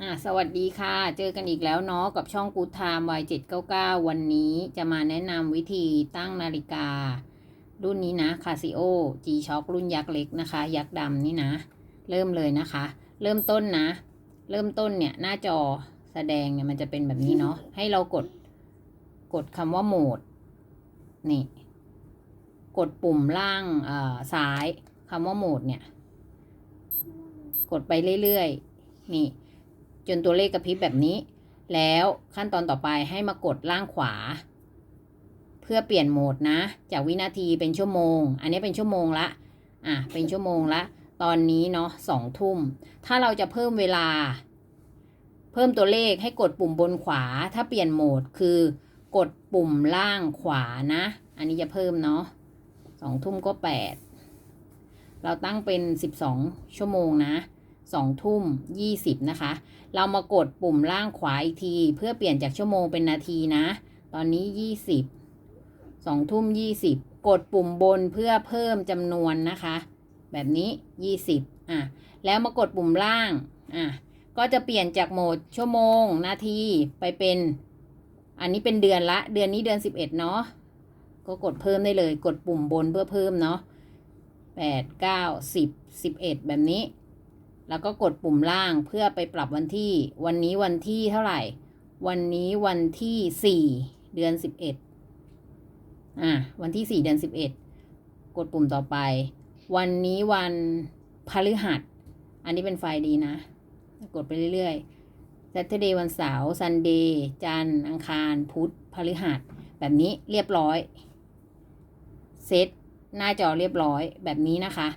อะสวัสดีค่ะ เจอกันอีกแล้วเนาะกับช่องกู o ไทม์ Y799 วันนี้จะมาแนะนำวิธีตั้งนาฬิกา รุ่นนี้นะ Casio G Shock รุ่นยักษ์เล็กนะคะ ยักษ์ดำนี่นะ เริ่มเลยนะคะ เริ่มต้นนะ เริ่มต้นเนี่ย หน้าจอแสดงเนี่ยมันจะเป็นแบบนี้เนาะให้เรากด กดคำว่าโหมด นี่ กดปุ่มล่างอ่อซ้ายคำว่าโหมดเนี่ย กดไปเรื่อยๆ นี่ จนตัวเลขกระพริบแบบนี้ แล้วขั้นตอนต่อไปให้มากดล่างขวา เพื่อเปลี่ยนโหมดนะ จากวินาทีเป็นชั่วโมง อันนี้เป็นชั่วโมงละอะเป็นชั่วโมงละ ตอนนี้เนาะสองทุ่ม ถ้าเราจะเพิ่มเวลา เพิ่มตัวเลขให้กดปุ่มบนขวา ถ้าเปลี่ยนโหมดคือกดปุ่มล่างขวานะ อันนี้จะเพิ่มเนาะสองทุ่มก็แปดเราตั้งเป็นสิบสองชั่วโมงนะ สองทุ่มยี่สิบนะคะ เรามากดปุ่มล่างขวาอีกที เพื่อเปลี่ยนจากชั่วโมงเป็นนาทีนะ ตอนนี้ยี่สิบสองทุ่มยี่สิบกดปุ่มบนเพื่อเพิ่มจำนวนนะคะ แบบนี้ยี่สิบอะ แล้วมากดปุ่มล่าง อะ ก็จะเปลี่ยนจากโหมดชั่วโมง นาที ไปเป็น อันนี้เป็นเดือนละ เดือนนี้เดือนสิบเอ็ดเนาะ ก็กดเพิ่มได้เลย กดปุ่มบนเพื่อเพิ่มเนาะแปดเก้าสิบสิบเอ็ดแบบนี้ แล้วก็กดปุ่มล่างเพื่อไปปรับวันที่ วันนี้วันที่เท่าไหร่ วันนี้วันที่สี่เดือนสิบเอ็ดอะวันที่สี่เดือนสิบเอ็ดกดปุ่มต่อไป วันนี้วันพฤหัส อันนี้เป็นไฟล์ดีนะ กดไปเรื่อยๆ Saturday วันเสาร์ Sunday จันทร์ อังคาร พุธ พฤหัส แบบนี้เรียบร้อย เซตหน้าจอเรียบร้อยแบบนี้นะคะ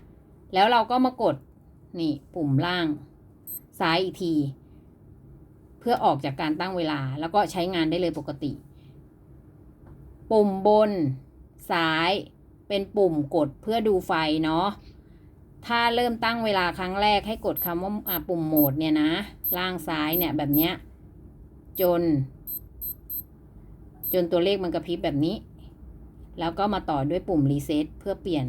แล้วเราก็มากด นี่ปุ่มล่าง ซ้ายอีกที เพื่อออกจากการตั้งเวลาแล้วก็ใช้งานได้เลยปกติ ปุ่มบน ซ้ายเป็นปุ่มกดเพื่อดูไฟเนาะถ้าเริ่มตั้งเวลาครั้งแรกให้กดคำว่าปุ่มโหมดเนี่ยนะ ล่างซ้ายเนี่ยแบบเนี้ยจน จนตัวเลขมันกระพริบแบบนี้ แล้วก็มาต่อด้วยปุ่มรีเซ็ตเพื่อเปลี่ยน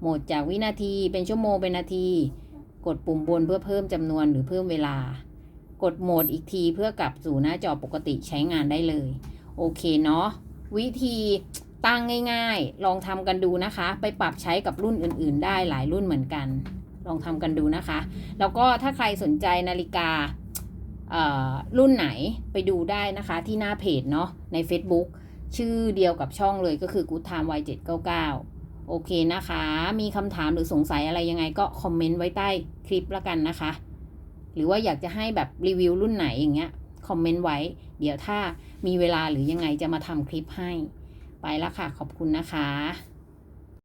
โหมดจากวินาทีเป็นชั่วโมงเป็นนาที กดปุ่มบนเพื่อเพิ่มจำนวนหรือเพิ่มเวลา กดโหมดอีกทีเพื่อกลับสู่หน้าจอปกติใช้งานได้เลย โอเคเนาะวิธีตั้งง่ายๆ ลองทำกันดูนะคะ ไปปรับใช้กับรุ่นอื่นๆ ได้หลายรุ่นเหมือนกัน ลองทำกันดูนะคะ แล้วก็ถ้าใครสนใจนาฬิการุ่นไหนไปดูได้นะคะที่หน้าเพจเนาะใน Facebook ชื่อเดียวกับช่องเลยก็คือ Good Time Y799 โอเคนะคะ มีคำถามหรือสงสัยอะไรยังไงก็คอมเมนต์ไว้ใต้คลิปละกันนะคะ หรือว่าอยากจะให้แบบรีวิวรุ่นไหนอย่างเงี้ยคอมเมนต์ไว้ เดี๋ยวถ้ามีเวลาหรือยังไงจะมาทำคลิปให้ ไปแล้วค่ะ ขอบคุณนะคะ